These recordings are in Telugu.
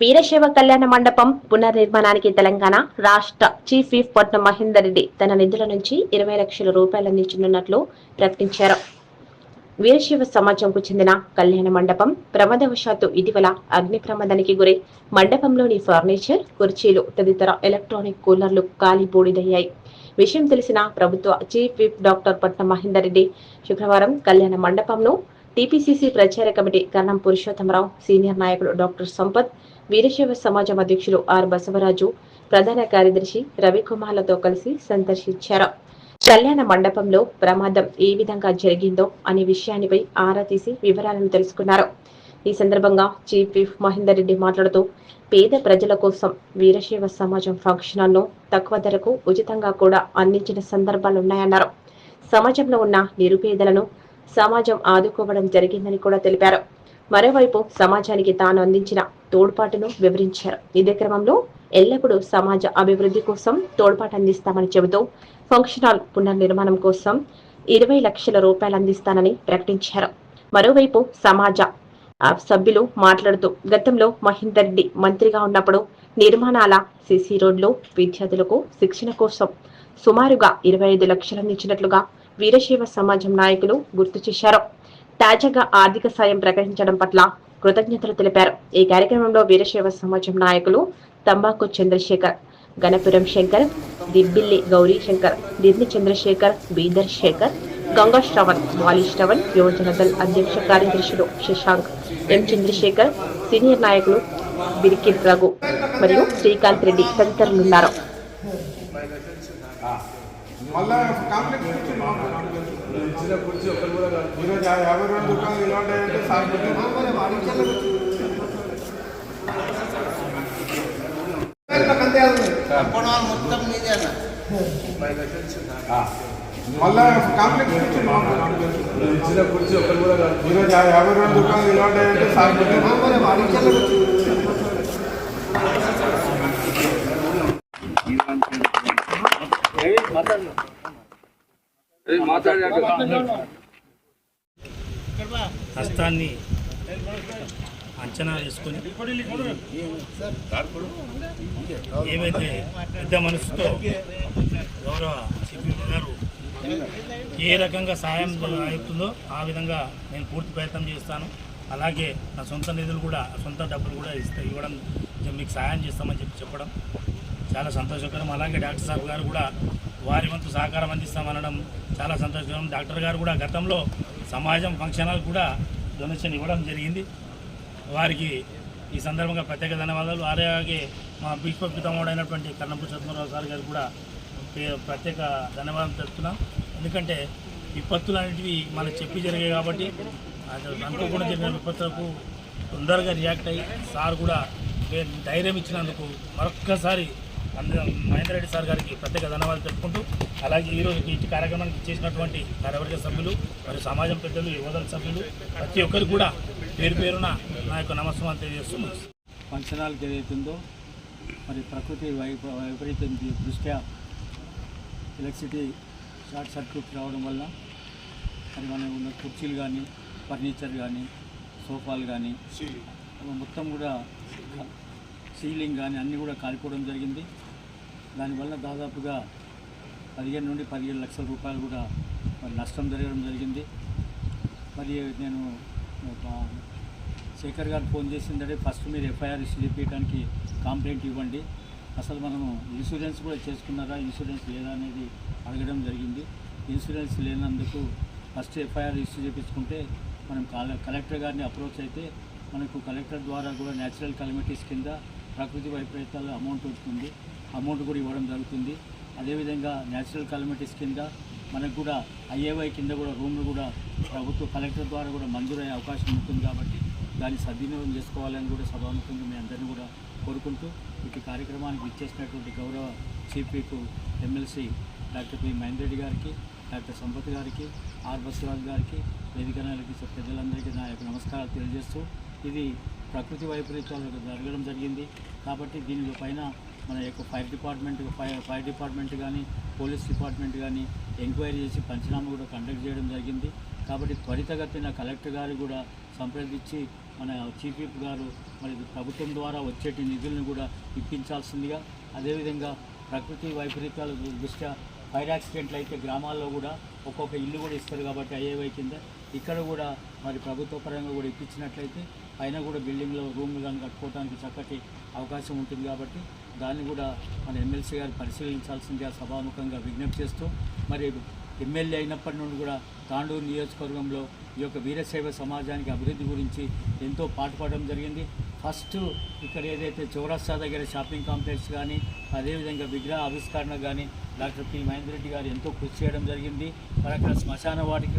వీరశైవ కళ్యాణ మండపం పునర్నిర్మాణానికి తెలంగాణ రాష్ట్ర చీఫ్ విప్ పట్నం మహేందర్ రెడ్డి తన నిధుల నుంచి ఇరవై లక్షల రూపాయలు అందించనున్నట్లు ప్రకటించారు. వీరశైవ సమాజంకు చెందిన కళ్యాణ మండపం ప్రమాదవశాత్తు ఇటీవల అగ్ని ప్రమాదానికి గురై మండపంలోని ఫర్నిచర్ కుర్చీలు తదితర ఎలక్ట్రానిక్ కూలర్లు కాలి బూడిదయ్యాయి. విషయం తెలిసిన ప్రభుత్వ చీఫ్ విప్ డాక్టర్ పట్నం మహేందర్ రెడ్డి శుక్రవారం కళ్యాణ మండపంను టీపీసీసీ ప్రచార కమిటీ కర్ణం పురుషోత్తమరావు సీనియర్ నాయకుడు డాక్టర్ సంపత్ వీరశైవ సమాజం అధ్యక్షులు ఆర్ బసవరాజు ప్రధాన కార్యదర్శి రవికుమార్లతో కలిసి సందర్శించారు. కళ్యాణ మండపంలో ప్రమాదం ఏ విధంగా జరిగిందో అనే విషయానిపై ఆరా తీసి వివరాలను తెలుసుకున్నారు. ఈ సందర్భంగా చీఫ్ విఫ్ మహేందర్ రెడ్డి మాట్లాడుతూ పేద ప్రజల కోసం వీరశైవ సమాజం ఫంక్షన్ను తక్కువ ధరకు ఉచితంగా కూడా అందించిన సందర్భాలున్నాయన్నారు. సమాజంలో ఉన్న నిరుపేదలను సమాజం ఆదుకోవడం జరిగిందని కూడా తెలిపారు. మరోవైపు సమాజానికి తాను అందించిన తోడ్పాటును వివరించారు. ఇదే క్రమంలో ఎల్లప్పుడూ సమాజ అభివృద్ధి కోసం తోడ్పాటు అందిస్తామని చెబుతూ ఫంక్షన్ హాల్ పునర్నిర్మాణం కోసం ఇరవై లక్షల రూపాయలు అందిస్తానని ప్రకటించారు. మరోవైపు సమాజ సభ్యులు మాట్లాడుతూ గతంలో మహేందర్ రెడ్డి మంత్రిగా ఉన్నప్పుడు నిర్మాణాల సిసి రోడ్లు విద్యార్థులకు శిక్షణ కోసం సుమారుగా ఇరవై ఐదు లక్షలు అందించినట్లుగా వీరశైవ సమాజం నాయకులు గుర్తు చేశారు. తాజాగా ఆర్థిక సాయం ప్రకటించడం పట్ల కృతజ్ఞతలు తెలిపారు. ఈ కార్యక్రమంలో వీరశైవ సమాజం నాయకులు తంబాకు చంద్రశేఖర్ గణపురం శంకర్ దిబ్బిల్లి గౌరీ శంకర్ దిర్ని చంద్రశేఖర్ బీదర్ శేఖర్ గంగా శ్రవణ్ వాలి శ్రవణ్ యువజన దళ్ అధ్యక్ష కార్యదర్శులు శశాంక్ ఎం చంద్రశేఖర్ సీనియర్ నాయకులు బిరికిట్ రఘు మరియు శ్రీకాంత్ రెడ్డి తదితరులున్నారు. మళ్ళా కాంప్లెక్స్ ఇచ్చిన కుర్చీ ఒక్కరు కూడా. ఈరోజు యాభై రెండు మొత్తం మీదేనా మళ్ళా కాంప్లెక్స్ ఇచ్చిన కుర్చీ ఒక్కరు కూడా. ఈరోజు యాభై రెండు దుకాణాలు నిలబడ్డాయంటే సార్ హస్తాన్ని అంచనా వేసుకొని ఏమైతే పెద్ద మనసుతో గౌరవ సిపి గారు ఏ రకంగా సాయం అవుతుందో ఆ విధంగా నేను పూర్తి ప్రయత్నం చేస్తాను. అలాగే నా సొంత నిధులు కూడా సొంత డబ్బులు కూడా ఇస్తా ఇవ్వడం మీకు సహాయం చేస్తామని చెప్పి చెప్పడం చాలా సంతోషకరం. అలాగే డాక్టర్ సాబ్ గారు కూడా వారి వంతు సహకారం అందిస్తామనడం చాలా సంతోషకరం. డాక్టర్ గారు కూడా గతంలో సమాజం ఫంక్షన్ కూడా డొనేషన్ ఇవ్వడం జరిగింది. వారికి ఈ సందర్భంగా ప్రత్యేక ధన్యవాదాలు. అలాగే మా భీష్మ పితామహుడైనటువంటి కన్నపు సత్మరావు సార్ గారు కూడా ప్రత్యేక ధన్యవాదాలు తెలుపుతున్నాం. ఎందుకంటే విపత్తులు అనేటివి మనకు చెప్పి జరిగాయి కాబట్టి అది అనుకోకుండా జరిగిన విపత్తులకు తొందరగా రియాక్ట్ అయ్యి సార్ కూడా ధైర్యం ఇచ్చినందుకు మరొక్కసారి అంద మహేందర్ రెడ్డి సార్ గారికి ప్రత్యేక ధన్యవాదాలు తెలుపుకుంటూ అలాగే ఈరోజు ఈ కార్యక్రమానికి చేసినటువంటి కార్యవర్గ సభ్యులు మరియు సమాజం పెద్దలు యువదల సభ్యులు ప్రతి ఒక్కరు కూడా పేరు పేరున నా యొక్క నమస్కారం తెలియజేస్తూ ముగిస్తున్నాను. ఏదైతుందో మరి ప్రకృతి వైప వైపరీత్యం దృష్ట్యా ఎలక్ట్రిసిటీ షార్ట్ సర్క్యూట్ రావడం వల్ల మరి మనం ఉన్న కుర్చీలు కానీ ఫర్నిచర్ కానీ సోఫాలు కానీ మొత్తం కూడా సీలింగ్ కానీ అన్నీ కూడా కాలిపోవడం జరిగింది. దానివల్ల దాదాపుగా పదిహేను నుండి పదిహేను లక్షల రూపాయలు కూడా మరి నష్టం జరగడం జరిగింది. మరి నేను ఒక శేఖర్ గారు ఫోన్ చేసిందంటే ఫస్ట్ మీరు ఎఫ్ఐఆర్ ఇష్యూ చేపించడానికి కంప్లైంట్ ఇవ్వండి. అసలు మనము ఇన్సూరెన్స్ కూడా చేసుకున్నారా ఇన్సూరెన్స్ లేదా అనేది అడగడం జరిగింది. ఇన్సూరెన్స్ లేనందుకు ఫస్ట్ ఎఫ్ఐఆర్ ఇష్యూ చేపించుకుంటే మనం కలెక్టర్ గారిని అప్రోచ్ అయితే మనకు కలెక్టర్ ద్వారా కూడా న్యాచురల్ కలమిటీస్ కింద ప్రకృతి వైపరీత్యాల అమౌంట్ వస్తుంది అమౌంట్ కూడా ఇవ్వడం జరుగుతుంది. అదేవిధంగా న్యాచురల్ కాలమిటీస్ కింద మనకు కూడా ఐఏవై కింద కూడా రూమ్లు కూడా ప్రభుత్వ కలెక్టర్ ద్వారా కూడా మంజూరయ్యే అవకాశం ఉంటుంది కాబట్టి దాన్ని సద్వినియోగం చేసుకోవాలని కూడా సభాముఖంగా మీ అందరినీ కూడా కోరుకుంటూ ఇటు కార్యక్రమానికి ఇచ్చేసినటువంటి గౌరవ chief whip MLC doctor P Mahender Reddy గారికి డాక్టర్ సంపత్ గారికి ఆర్ బస్వరాజ్ గారికి వేదిక నాయకులకి పెద్దలందరికీ నా యొక్క నమస్కారాలు తెలియజేస్తూ ఇది ప్రకృతి వైపరీత్యాలు జరగడం జరిగింది. కాబట్టి దీని పైన మన యొక్క fire department fire fire department కానీ పోలీస్ డిపార్ట్మెంట్ కానీ ఎంక్వైరీ చేసి పంచనామా కూడా కండక్ట్ చేయడం జరిగింది. కాబట్టి త్వరితగతిన కలెక్టర్ గారు కూడా సంప్రదించి మన చీఫ్ విప్ గారు మరి ప్రభుత్వం ద్వారా వచ్చేటి నిధులను కూడా ఇప్పించాల్సిందిగా. అదేవిధంగా ప్రకృతి వైపరీత్యాల దృష్ట్యా ఫైర్ యాక్సిడెంట్లు అయితే గ్రామాల్లో కూడా ఒక్కొక్క ఇల్లు కూడా ఇస్తారు కాబట్టి ఐఏవై కింద. ఇక్కడ కూడా మరి ప్రభుత్వ పరంగా కూడా ఇప్పించినట్లయితే పైన కూడా బిల్డింగ్లో రూమ్లు కానీ కట్టుకోవడానికి చక్కటి అవకాశం ఉంటుంది కాబట్టి దాన్ని కూడా మన ఎమ్మెల్సీ గారు పరిశీలించాల్సిందిగా సభాముఖంగా విజ్ఞప్తి చేస్తూ మరి ఎమ్మెల్యే అయినప్పటి నుండి కూడా తాండూరు నియోజకవర్గంలో ఈ యొక్క వీరశైవ సమాజానికి అభివృద్ధి గురించి ఎంతో పాటుపడడం జరిగింది. ఫస్ట్ ఇక్కడ ఏదైతే చౌరస్తా దగ్గర షాపింగ్ కాంప్లెక్స్ కానీ అదేవిధంగా విగ్రహ ఆవిష్కరణ కానీ డాక్టర్ పి మహేందర్ రెడ్డి గారు ఎంతో కృషి చేయడం జరిగింది. మరి అక్కడ శ్మశాన వాటిక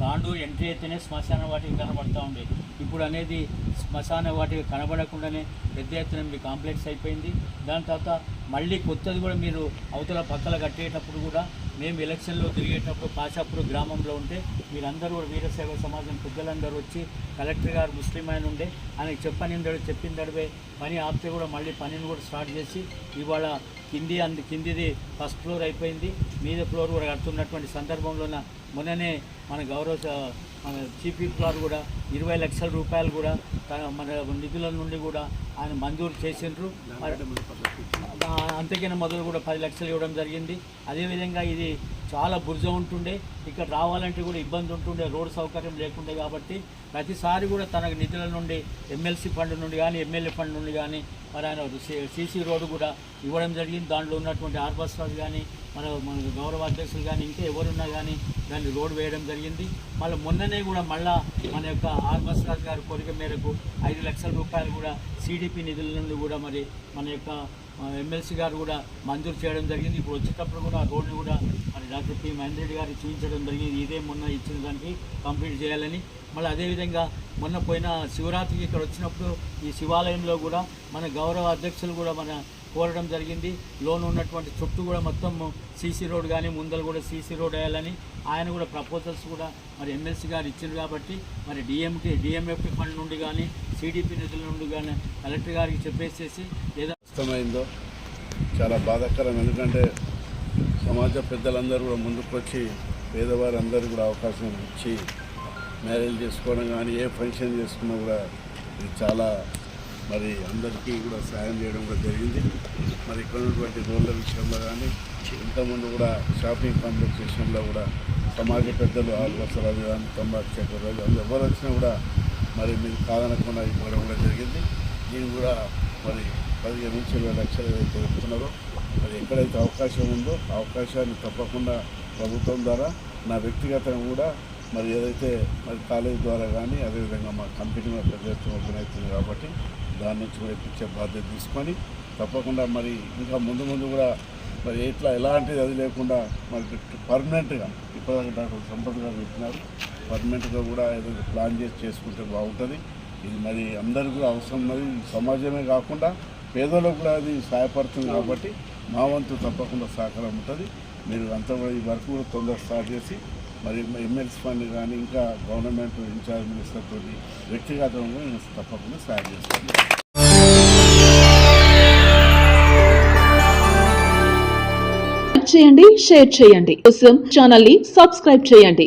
తాండు ఎంట్రీ అయితేనే శ్మశాన వాటిక కనబడతా ఉండేది ఇప్పుడు అనేది శ్మశాన వాటిక కనబడకుండానే పెద్ద ఎత్తున మీ కాంప్లెక్స్ అయిపోయింది. దాని తర్వాత మళ్ళీ కొత్తది కూడా మీరు అవతల పక్కల కట్టేటప్పుడు కూడా మేము ఎలక్షన్లో తిరిగేటప్పుడు కాశాపూర్ గ్రామంలో ఉంటే మీరందరూ కూడా వీరసేవ సమాజం పెద్దలందరూ వచ్చి కలెక్టర్ గారు ముస్లిం ఆయన ఉండే ఆయనకి చెప్పిన తడివే పని ఆపితే కూడా మళ్ళీ పనిని కూడా స్టార్ట్ చేసి ఇవాళ కింది అంది కిందిది ఫస్ట్ ఫ్లోర్ అయిపోయింది. మీద ఫ్లోర్ కూడా కడుతున్నటువంటి సందర్భంలోన మొన్ననే మన గౌరవ మన చీఫ్ గారు కూడా ఇరవై లక్షల రూపాయలు కూడా తన మన నిధుల నుండి కూడా ఆయన మంజూరు చేసిండ్రు. అంతకైనా మొదలు కూడా పది లక్షలు ఇవ్వడం జరిగింది. అదేవిధంగా ఇది చాలా బుర్జ ఉంటుండే. ఇక్కడ రావాలంటే కూడా ఇబ్బంది ఉంటుండే. రోడ్ సౌకర్యం లేకుండే కాబట్టి ప్రతిసారి కూడా తన నిధుల నుండి ఎమ్మెల్సీ ఫండ్ నుండి కానీ ఎమ్మెల్యే ఫండ్ నుండి కానీ మరి ఆయన సీసీ రోడ్డు కూడా ఇవ్వడం జరిగింది. దాంట్లో ఉన్నటువంటి ఆర్బస్ రాజు కానీ మన మన గౌరవ అధ్యక్షులు కానీ ఇంకా ఎవరున్నా కానీ దాన్ని రోడ్ వేయడం జరిగింది. మళ్ళీ మొన్ననే కూడా మళ్ళా మన యొక్క ఆర్బస్ రాజు గారి కోరిక మేరకు ఐదు లక్షల రూపాయలు కూడా సిడిపి నిధుల నుండి కూడా మరి మన యొక్క ఎమ్మెల్సీ గారు కూడా మంజూరు చేయడం జరిగింది. ఇప్పుడు వచ్చేటప్పుడు కూడా ఆ రోడ్డు కూడా మరి డాక్టర్ పి. మహేందర్ రెడ్డి గారికి చూపించడం జరిగింది. ఇదే మొన్న ఇచ్చిన దానికి కంప్లీట్ చేయాలని. మళ్ళీ అదేవిధంగా మొన్న పోయిన శివరాత్రికి ఇక్కడ వచ్చినప్పుడు ఈ శివాలయంలో కూడా మన గౌరవ అధ్యక్షులు కూడా మన కోరడం జరిగింది. లోన్ ఉన్నటువంటి చుట్టూ కూడా మొత్తం సీసీ రోడ్ కానీ ముందర కూడా సీసీ రోడ్ వేయాలని ఆయన కూడా ప్రపోజల్స్ కూడా మరి ఎమ్మెల్సీ గారు ఇచ్చారు కాబట్టి మరి డిఎంకి డిఎంఎఫ్టీ ఫండ్ నుండి కానీ టీడీపీ నిధుల నుండి కానీ కలెక్టర్ గారికి చెప్పేసేసి ఏదో కష్టమైందో చాలా బాధాకరం. ఎందుకంటే సమాజ పెద్దలందరూ కూడా ముందుకు వచ్చి పేదవారందరూ కూడా అవకాశం ఇచ్చి మ్యారేజ్ చేసుకోవడం కానీ ఏ ఫంక్షన్ చేసుకున్నా కూడా ఇది చాలా మరి అందరికీ కూడా సాయం చేయడం కూడా జరిగింది. మరి ఇక్కడ ఉన్నటువంటి రోడ్ల విషయంలో కానీ ఇంతకుముందు కూడా షాపింగ్ కాంప్లెక్స్ విషయంలో కూడా సమాజ పెద్దలు ఆల్వసరాజు కానీ తొంబాకు చక్రరాజు రాజు అందరూ ఎవరు వచ్చినా కూడా మరి మీరు కాదనకుండా ఇవ్వడం కూడా జరిగింది. దీన్ని కూడా మరి పదిహేను నుంచి ఇరవై లక్షలు ఏదైతే చెప్తున్నారో మరి ఎక్కడైతే అవకాశం ఉందో అవకాశాన్ని తప్పకుండా ప్రభుత్వం ద్వారా నా వ్యక్తిగతంగా కూడా మరి ఏదైతే మరి కాలేజ్ ద్వారా కానీ అదేవిధంగా మా కంపెనీ పెద్ద ఎత్తున ఓపెన్ అవుతుంది కాబట్టి దాని నుంచి కూడా ఇప్పించే బాధ్యత తీసుకొని తప్పకుండా మరి ఇంకా ముందు ముందు కూడా మరి ఎట్లా ఎలాంటిది అది లేకుండా మరి పర్మనెంట్గా ఇప్పటిదాకా డాక్టర్ సంపత్ గారు చెప్పినారు పర్మనెంట్గా కూడా ఏదో ప్లాన్ చేసి చేసుకుంటే బాగుంటుంది. ఇది మరి అందరికీ కూడా అవసరం మరి సమాజమే కాకుండా పేదలకు కూడా అది సహాయపడుతుంది కాబట్టి మా వంతు తప్పకుండా సహకారం ఉంటుంది. మీరు అంతా ఈ వర్క్ కూడా తొందరగా స్టార్ట్ చేసి మరి ఎమ్మెల్సీ ఫండ్ కానీ ఇంకా గవర్నమెంట్ ఇన్ఛార్జ్ మినిస్టర్ తోటి వ్యక్తిగతంగా నేను తప్పకుండా సహాయం చేస్తాను. చేయండి షేర్ చేయండి. కోసం ఛానల్ని సబ్స్క్రైబ్ చేయండి.